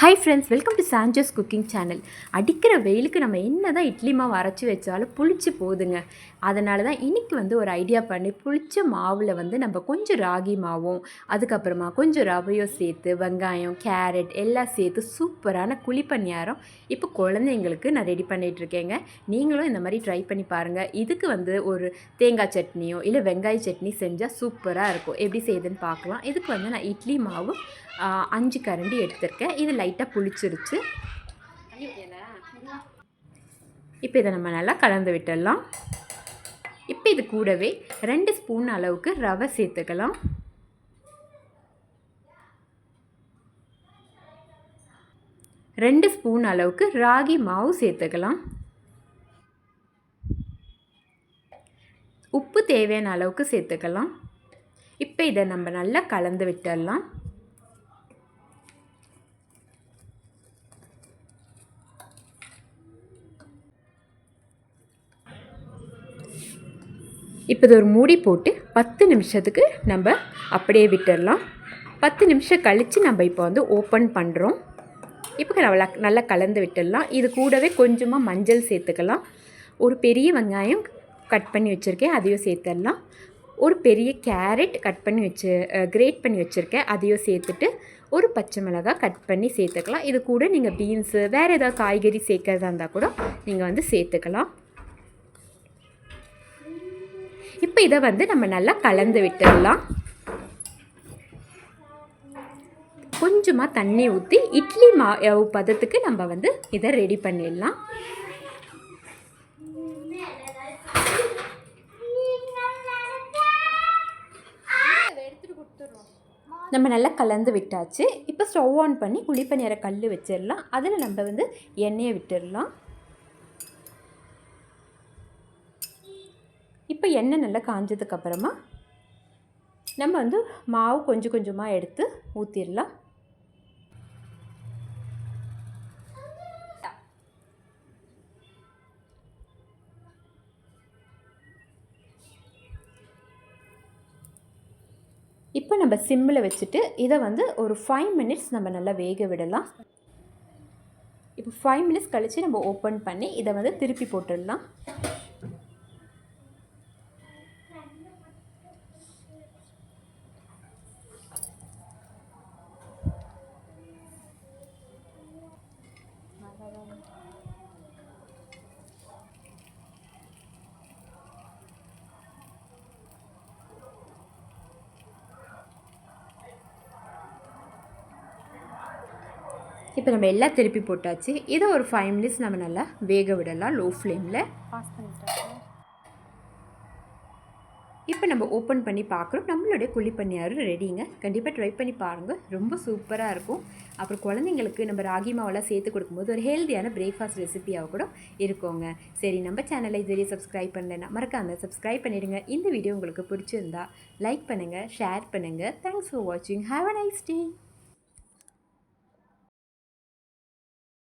Hi friends welcome to சாஞ்சஸ் cooking channel அடிக்கிற வெயிலுக்கு நம்ம என்ன தான் இட்லி மாவு அரைச்சி வச்சாலும் புளிச்சு போகுதுங்க அதனால தான் இன்றைக்கி வந்து ஒரு ஐடியா பண்ணி புளிச்ச மாவில் வந்து நம்ம கொஞ்சம் ராகி மாவும் அதுக்கப்புறமா கொஞ்சம் ரவையும் சேர்த்து வெங்காயம் கேரட் எல்லாம் சேர்த்து சூப்பரான குழிப்பணியாரம் இப்போ குழந்தைங்களுக்கு நான் ரெடி பண்ணிகிட்ருக்கேங்க நீங்களும் இந்த மாதிரி ட்ரை பண்ணி பாருங்கள் இதுக்கு வந்து ஒரு தேங்காய் சட்னியோ இல்லை வெங்காய சட்னி செஞ்சால் சூப்பராக இருக்கும். எப்படி செய்யுதுன்னு பார்க்கலாம். இதுக்கு வந்து நான் இட்லி மாவு அஞ்சு கரண்டி எடுத்திருக்கேன். இது லைட்டாக புளிச்சிருச்சு. இப்போ இதை நம்ம நல்லா கலந்து விட்டுடலாம். இப்போ இது கூடவே ரெண்டு ஸ்பூன் அளவுக்கு ரவை சேர்த்துக்கலாம். ரெண்டு ஸ்பூன் அளவுக்கு ராகி மாவு சேர்த்துக்கலாம். உப்பு தேவையான அளவுக்கு சேர்த்துக்கலாம். இப்போ இதை நம்ம நல்லா கலந்து விட்டுடலாம். இப்போ இது ஒரு மூடி போட்டு பத்து நிமிஷத்துக்கு நம்ம அப்படியே விட்டுடலாம். பத்து நிமிஷம் கழித்து நம்ம இப்போ வந்து ஓப்பன் பண்ணுறோம் இப்போ நல்லா நல்லா கலந்து விட்டுடலாம். இது கூடவே கொஞ்சமாக மஞ்சள் சேர்த்துக்கலாம். ஒரு பெரிய வெங்காயம் கட் பண்ணி வச்சுருக்கேன் அதையும் சேர்த்துடலாம். ஒரு பெரிய கேரட் கட் பண்ணி வச்சு கிரேட் பண்ணி வச்சுருக்கேன் அதையும் சேர்த்துட்டு ஒரு பச்சை மிளகாய் கட் பண்ணி சேர்த்துக்கலாம். இது கூட நீங்கள் பீன்ஸு வேறு ஏதாவது காய்கறி சேர்க்கறதா இருந்தால் கூட நீங்கள் வந்து சேர்த்துக்கலாம். இப்போ இதை வந்து நம்ம நல்லா கலந்து விட்டுடலாம். கொஞ்சமாக தண்ணி ஊற்றி இட்லி மா பதத்துக்கு நம்ம வந்து இதை ரெடி பண்ணிடலாம். நம்ம நல்லா கலந்து விட்டாச்சு. இப்போ ஸ்டவ் ஆன் பண்ணி குழிப்பணியார கல் வச்சிடலாம். அதில் நம்ம வந்து எண்ணெயை விட்டுடலாம். இப்போ எண்ணெய் நல்லா காஞ்சதுக்கப்புறமா நம்ம வந்து மாவு கொஞ்சம் கொஞ்சமாக எடுத்து ஊற்றிடலாம் இப்போ நம்ம சிம்மில் வச்சுட்டு இதை வந்து ஒரு ஃபைவ் மினிட்ஸ் நம்ம நல்லா வேக விடலாம். இப்போ ஃபைவ் மினிட்ஸ் கழித்து நம்ம ஓப்பன் பண்ணி இதை வந்து திருப்பி போட்டுடலாம். இப்போ நம்ம எல்லாம் திருப்பி போட்டாச்சு. இதை ஒரு ஃபைவ் மினிட்ஸ் நம்ம நல்லா வேக விடலாம் லோ. ஃப்ளேமில் இப்போ நம்ம ஓப்பன் பண்ணி பார்க்குறோம். நம்மளுடைய குழி பணியாரம் ரெடிங்க கண்டிப்பாக ட்ரை பண்ணி பாருங்கள் ரொம்ப சூப்பராக இருக்கும். அப்புறம் குழந்தைங்களுக்கு நம்ம ராகி மாவெல்லாம் சேர்த்து கொடுக்கும்போது ஒரு ஹெல்த்தியான பிரேக்ஃபாஸ்ட் ரெசிபியாக கூட இருக்குங்க. சரி நம்ம சேனலை இதுவரை சப்ஸ்கிரைப் பண்ணலைன்னா மறக்காம சப்ஸ்கிரைப் பண்ணிடுங்க. இந்த வீடியோ உங்களுக்கு பிடிச்சிருந்தா லைக் பண்ணுங்கள் ஷேர் பண்ணுங்கள் தேங்க்ஸ் ஃபார் வாட்சிங் ஹாவ் அ நைஸ் டே